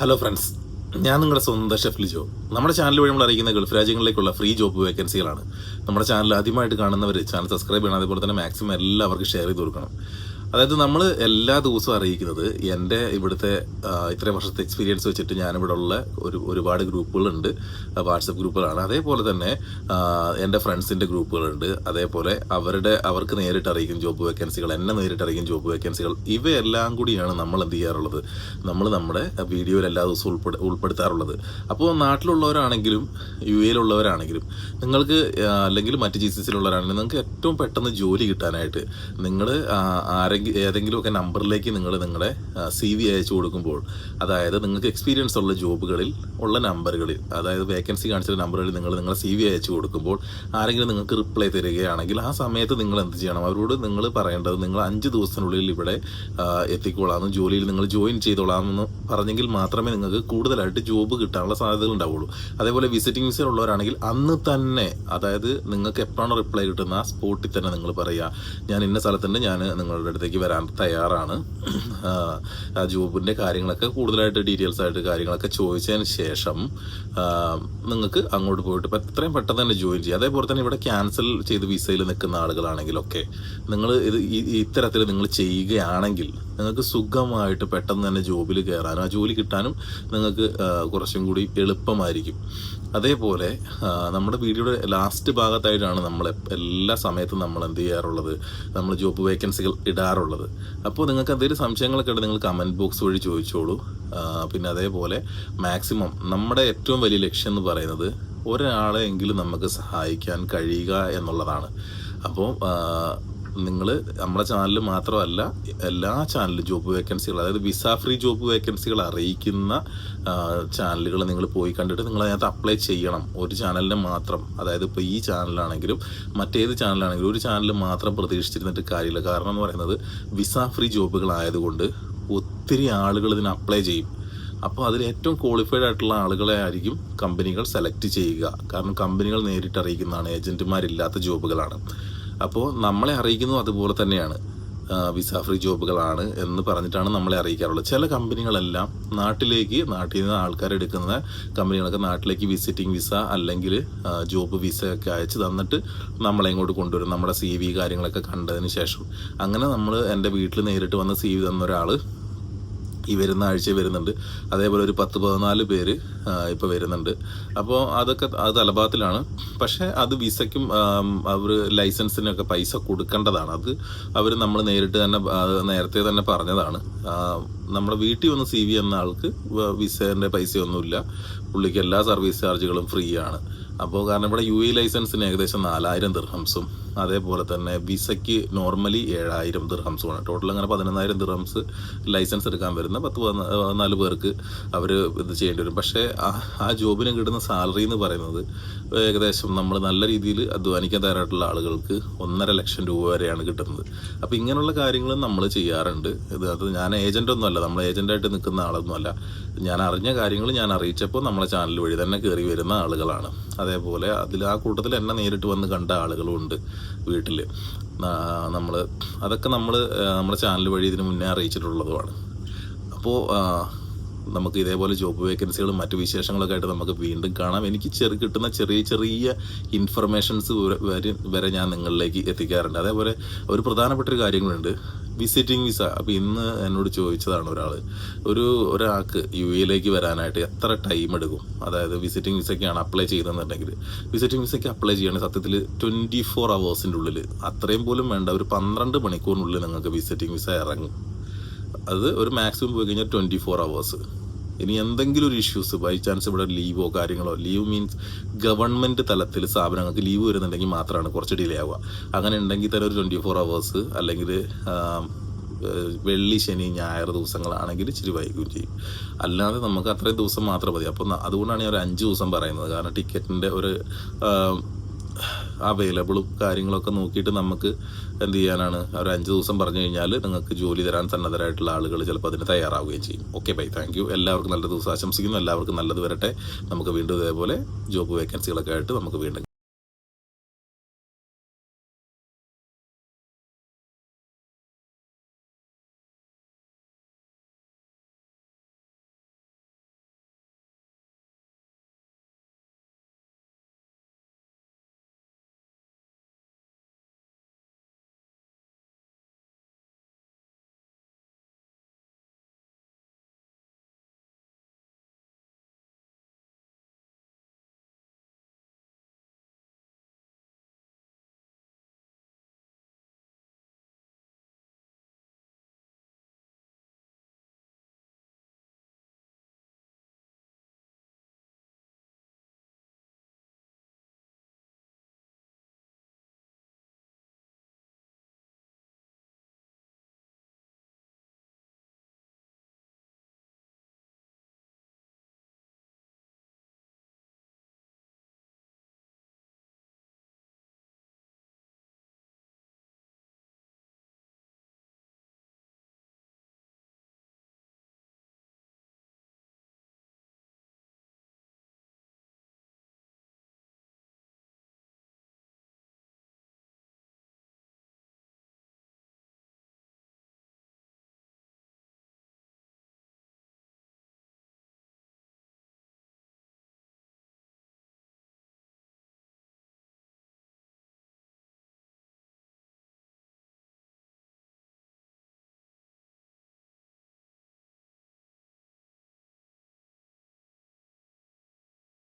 Hello friends ഞാൻ നിങ്ങളുടെ സ്വന്തം ഷെഫ് ലിജോ. നമ്മുടെ ചാനൽ വഴി നമ്മൾ അറിയിക്കുന്ന ഗൾഫ് രാജ്യങ്ങളിലേക്കുള്ള ഫ്രീ ജോബ് വേക്കൻസികളാണ് നമ്മുടെ ചാനൽ ആദ്യമായിട്ട് കാണുന്നവർ ചാനൽ സബ്സ്ക്രൈബ് ചെയ്യണം. അതുപോലെ തന്നെ മാക്സിമം എല്ലാവർക്കും ഷെയർ ചെയ്ത് കൊടുക്കണം. അതായത് നമ്മൾ എല്ലാ ദിവസവും അറിയിക്കുന്നത് എന്റെ ഇവിടുത്തെ ഇത്രയും വർഷത്തെ എക്സ്പീരിയൻസ് വെച്ചിട്ട് ഞാനിവിടെ ഉള്ള ഒരു ഒരുപാട് ഗ്രൂപ്പുകളുണ്ട്. വാട്സപ്പ് ഗ്രൂപ്പുകളാണ്. അതേപോലെ തന്നെ എന്റെ ഫ്രണ്ട്സിന്റെ ഗ്രൂപ്പുകളുണ്ട്. അതേപോലെ അവരുടെ അവർക്ക് നേരിട്ട് അറിയിക്കും ജോബ് വേക്കൻസികൾ എന്നെ നേരിട്ട് അറിയിക്കും ജോബ് വേക്കൻസികൾ ഇവയെല്ലാം കൂടിയാണ് നമ്മൾ എന്ത് ചെയ്യാറുള്ളത്? നമ്മൾ നമ്മുടെ വീഡിയോയിൽ എല്ലാ ദിവസവും ഉൾപ്പെടു ഉൾപ്പെടുത്താറുള്ളത്. അപ്പോൾ നാട്ടിലുള്ളവരാണെങ്കിലും യു എയിലുള്ളവരാണെങ്കിലും നിങ്ങൾക്ക് അല്ലെങ്കിൽ മറ്റ് ജി സി സിയിലുള്ളവരാണെങ്കിലും നിങ്ങൾക്ക് ഏറ്റവും പെട്ടെന്ന് ജോലി കിട്ടാനായിട്ട് നിങ്ങൾ ആരെങ്കിലും ഏതെങ്കിലുമൊക്കെ നമ്പറിലേക്ക് നിങ്ങൾ നിങ്ങളുടെ സി വി അയച്ചു കൊടുക്കുമ്പോൾ അതായത് നിങ്ങൾക്ക് എക്സ്പീരിയൻസ് ഉള്ള ജോബുകളിൽ ഉള്ള നമ്പറുകളിൽ അതായത് വേക്കൻസി കാണിച്ച നമ്പറുകളിൽ നിങ്ങൾ നിങ്ങളുടെ സി വി അയച്ചു കൊടുക്കുമ്പോൾ ആരെങ്കിലും നിങ്ങൾക്ക് റിപ്ലൈ തരികയാണെങ്കിൽ ആ സമയത്ത് നിങ്ങൾ എന്ത് ചെയ്യണം? അവരോട് നിങ്ങൾ പറയേണ്ടത് നിങ്ങൾ അഞ്ച് ദിവസത്തിനുള്ളിൽ ഇവിടെ എത്തിക്കോളാം ജോലിയിൽ നിങ്ങൾ ജോയിൻ ചെയ്തോളാമെന്ന് പറഞ്ഞെങ്കിൽ മാത്രമേ നിങ്ങൾക്ക് കൂടുതലായിട്ട് ജോബ് കിട്ടാനുള്ള സാധ്യതകൾ ഉണ്ടാവുള്ളൂ. അതേപോലെ വിസിറ്റിംഗ് വിസ ഉള്ളവരാണെങ്കിൽ അന്ന് തന്നെ അതായത് നിങ്ങൾക്ക് എപ്പോഴാണ് റിപ്ലൈ കിട്ടുന്ന ആ സ്പോട്ടിൽ തന്നെ നിങ്ങൾ പറയുക. ഞാൻ ഇന്ന സ്ഥലത്തുണ്ട് ഞാൻ നിങ്ങളുടെ അടുത്തേക്ക് വരാൻ തയ്യാറാണ്. ജോബിന്റെ കാര്യങ്ങളൊക്കെ കൂടുതലായിട്ട് ഡീറ്റെയിൽസ് ആയിട്ട് കാര്യങ്ങളൊക്കെ ചോദിച്ചതിന് ശേഷം നിങ്ങൾക്ക് അങ്ങോട്ട് പോയിട്ട് ഇപ്പം എത്രയും പെട്ടെന്ന് തന്നെ ജോയിൻ ചെയ്യുക അതേപോലെ തന്നെ ഇവിടെ ക്യാൻസൽ ചെയ്ത് വിസയിൽ നിൽക്കുന്ന ആളുകളാണെങ്കിലൊക്കെ നിങ്ങൾ ഇത് ഇത്തരത്തിൽ നിങ്ങൾ ചെയ്യുകയാണെങ്കിൽ നിങ്ങൾക്ക് സുഖമായിട്ട് പെട്ടെന്ന് തന്നെ ജോബിൽ കയറാനും ആ ജോലി കിട്ടാനും നിങ്ങൾക്ക് കുറച്ചും കൂടി എളുപ്പമായിരിക്കും. അതേപോലെ നമ്മുടെ വീഡിയോയുടെ ലാസ്റ്റ് ഭാഗത്തായിട്ടാണ് നമ്മൾ എല്ലാ സമയത്തും നമ്മൾ എന്ത് ചെയ്യാറുള്ളത്? നമ്മൾ ജോബ് വേക്കൻസികൾ ഇടാറുള്ളത്. അപ്പോൾ നിങ്ങൾക്ക് എന്തെങ്കിലും സംശയങ്ങളൊക്കെ ഉണ്ട് നിങ്ങൾ കമന്റ് ബോക്സ് വഴി ചോദിച്ചോളൂ. പിന്നെ അതേപോലെ മാക്സിമം നമ്മുടെ ഏറ്റവും വലിയ ലക്ഷ്യം എന്ന് പറയുന്നത് ഒരാളെ എങ്കിലും നമുക്ക് സഹായിക്കാൻ കഴിയുക എന്നുള്ളതാണ്. അപ്പോൾ നിങ്ങൾ നമ്മുടെ ചാനൽ മാത്രമല്ല എല്ലാ ചാനലും ജോബ് വേക്കൻസികൾ അതായത് വിസ ഫ്രീ ജോബ് വേക്കൻസികൾ അറിയിക്കുന്ന ചാനലുകൾ നിങ്ങൾ പോയി കണ്ടിട്ട് നിങ്ങൾ അതിനകത്ത് അപ്ലൈ ചെയ്യണം. ഒരു ചാനലിന് മാത്രം. അതായത് ഇപ്പോൾ ഈ ചാനലാണെങ്കിലും മറ്റേത് ചാനലാണെങ്കിലും ഒരു ചാനൽ മാത്രം പ്രതീക്ഷിച്ചിരുന്നിട്ട് കാര്യമില്ല. കാരണം എന്ന് പറയുന്നത് വിസ ഫ്രീ ജോബുകളായതുകൊണ്ട് ഒത്തിരി ആളുകൾ ഇതിന് അപ്ലൈ ചെയ്യും. അപ്പോൾ അതിൽ ഏറ്റവും ക്വാളിഫൈഡ് ആയിട്ടുള്ള ആളുകളെ ആയിരിക്കും കമ്പനികൾ സെലക്ട് ചെയ്യുക. കാരണം കമ്പനികൾ നേരിട്ട് അറിയിക്കുന്നതാണ്. ഏജന്റുമാരില്ലാത്ത ജോബുകളാണ് അപ്പോൾ നമ്മളെ അറിയിക്കുന്നത് അതുപോലെ തന്നെയാണ്. വിസ ഫ്രീ ജോബുകളാണ് എന്ന് പറഞ്ഞിട്ടാണ് നമ്മളെ അറിയിക്കാറുള്ളത്. ചില കമ്പനികളെല്ലാം നാട്ടിലേക്ക് നാട്ടിൽ നിന്ന് ആൾക്കാർ എടുക്കുന്ന കമ്പനികളൊക്കെ നാട്ടിലേക്ക് വിസിറ്റിംഗ് വിസ അല്ലെങ്കിൽ ജോബ് വിസ ഒക്കെ അയച്ച് തന്നിട്ട് നമ്മളെ ഇങ്ങോട്ട് കൊണ്ടുവരും. നമ്മുടെ സി വി കാര്യങ്ങളൊക്കെ കണ്ടതിന് ശേഷം. അങ്ങനെ നമ്മൾ എന്റെ വീട്ടിൽ നേരിട്ട് വന്ന് സി വി തന്ന ഒരാൾ ഈ വരുന്ന ആഴ്ച വരുന്നുണ്ട്. അതേപോലെ ഒരു പത്ത് പതിനാല് പേര് ഇപ്പോൾ വരുന്നുണ്ട്. അപ്പോൾ അതൊക്കെ അത് തലഭാഗത്തിലാണ്. പക്ഷേ അത് വിസയ്ക്കും അവർ ലൈസൻസിനൊക്കെ പൈസ കൊടുക്കേണ്ടതാണ്. അത് അവർ നമ്മൾ നേരിട്ട് തന്നെ നേരത്തെ തന്നെ പറഞ്ഞതാണ്. നമ്മുടെ വീട്ടിൽ വന്ന് സി വി എന്ന ആൾക്ക് വിസേന്റെ പൈസയൊന്നുമില്ല. പുള്ളിക്ക് എല്ലാ സർവീസ് ചാർജുകളും ഫ്രീ ആണ്. അപ്പോൾ കാരണം ഇവിടെ യു എ ലൈസൻസിന് ഏകദേശം നാലായിരം ദിർഹംസും അതേപോലെ തന്നെ വിസയ്ക്ക് നോർമലി ഏഴായിരം ദിർഹംസുമാണ് ടോട്ടൽ അങ്ങനെ പതിനൊന്നായിരം ദിർഹംസ് ലൈസൻസ് എടുക്കാൻ വരുന്ന പത്ത് പതിനാ- പതിനാല് പേർക്ക് അവർ ഇത് ചെയ്യേണ്ടി വരും. പക്ഷേ ആ- ജോബിന് കിട്ടുന്ന സാലറി എന്ന് പറയുന്നത് ഏകദേശം നമ്മൾ നല്ല രീതിയിൽ അധ്വാനിക്കാൻ തയ്യാറായിട്ടുള്ള ആളുകൾക്ക് ഒന്നര ലക്ഷം രൂപ വരെയാണ് കിട്ടുന്നത്. അപ്പോൾ ഇങ്ങനെയുള്ള കാര്യങ്ങൾ നമ്മൾ ചെയ്യാറുണ്ട്. ഇത് അത് ഞാൻ ഏജന്റൊന്നുമല്ല നമ്മൾ ഏജന്റായിട്ട് നിൽക്കുന്ന ആളൊന്നുമല്ല ഞാൻ അറിഞ്ഞ കാര്യങ്ങൾ ഞാൻ അറിയിച്ചപ്പോൾ നമ്മളെ ചാനൽ വഴി തന്നെ കയറി വരുന്ന ആളുകളാണ്. അതേപോലെ അതിൽ ആ കൂട്ടത്തിൽ എന്നെ നേരിട്ട് വന്ന് കണ്ട ആളുകളും ഉണ്ട്. വീട്ടിൽ നമ്മൾ അതൊക്കെ നമ്മൾ നമ്മുടെ ചാനൽ വഴി ഇതിന് മുന്നേ അറിയിച്ചിട്ടുള്ളതുമാണ്. അപ്പോൾ നമുക്ക് ഇതേപോലെ ജോബ് വേക്കൻസികളും മറ്റു വിശേഷങ്ങളൊക്കെ ആയിട്ട് നമുക്ക് വീണ്ടും കാണാം. എനിക്ക് ചെറു കിട്ടുന്ന ചെറിയ ചെറിയ ഇൻഫർമേഷൻസ് വരെ വരെ ഞാൻ നിങ്ങളിലേക്ക് എത്തിക്കാറുണ്ട്. അതേപോലെ ഒരു പ്രധാനപ്പെട്ട ഒരു കാര്യങ്ങളുണ്ട്. വിസിറ്റിംഗ് വിസ അപ്പോൾ ഇന്ന് എന്നോട് ചോദിച്ചതാണ് ഒരാൾ ഒരു ഒരാൾക്ക് യു എയിലേക്ക് വരാനായിട്ട് എത്ര ടൈം എടുക്കും? അതായത് വിസിറ്റിംഗ് വിസയ്ക്കാണ് അപ്ലൈ ചെയ്തതെന്നുണ്ടെങ്കിൽ വിസിറ്റിംഗ് വിസയ്ക്ക് അപ്ലൈ ചെയ്യണ സത്യത്തിൽ ട്വന്റി ഫോർ അവേഴ്സിന്റെ ഉള്ളിൽ അത്രയും പോലും വേണ്ട ഒരു പന്ത്രണ്ട് മണിക്കൂറിനുള്ളിൽ നിങ്ങൾക്ക് വിസിറ്റിംഗ് വിസ ഇറങ്ങും. അത് ഒരു മാക്സിമം പോയി കഴിഞ്ഞാൽ ട്വന്റി ഫോർ അവേഴ്സ് ഇനി എന്തെങ്കിലും ഒരു ഇഷ്യൂസ് ബൈ ചാൻസ് ഇവിടെ ലീവോ കാര്യങ്ങളോ ലീവ് മീൻസ് ഗവൺമെന്റ് തലത്തിൽ സ്ഥാപനങ്ങൾക്ക് ലീവ് വരുന്നുണ്ടെങ്കിൽ മാത്രമാണ് കുറച്ച് ഡിലേ ആവുക. അങ്ങനെ ഉണ്ടെങ്കിൽ തന്നെ ഒരു ട്വന്റി ഫോർ അവേഴ്സ് അല്ലെങ്കിൽ വെള്ളി ശനി ഞായർ ദിവസങ്ങളാണെങ്കിൽ ഇച്ചിരി വൈകുകയും ചെയ്യും. അല്ലാതെ നമുക്ക് അത്രയും ദിവസം മാത്രം മതി. അപ്പം അതുകൊണ്ടാണ് ഞാൻ ഒരു അഞ്ച് ദിവസം പറയുന്നത്. കാരണം ടിക്കറ്റിന്റെ ഒരു അവൈലബിളും കാര്യങ്ങളൊക്കെ നോക്കിയിട്ട് നമുക്ക് എന്ത് ചെയ്യാനാണ്? ഒരു അഞ്ച് ദിവസം പറഞ്ഞു കഴിഞ്ഞാൽ നിങ്ങൾക്ക് ജോലി തരാൻ സന്നദ്ധരായിട്ടുള്ള ആളുകൾ ചിലപ്പോൾ അതിന് തയ്യാറാവുകയും ചെയ്യും. ഓക്കെ ബൈ താങ്ക് യു എല്ലാവർക്കും നല്ല ദിവസം ആശംസിക്കുന്നു. എല്ലാവർക്കും നല്ലത് വരട്ടെ. നമുക്ക് വീണ്ടും ഇതേപോലെ ജോബ് വേക്കൻസികളൊക്കെ ആയിട്ട് നമുക്ക് വീണ്ടും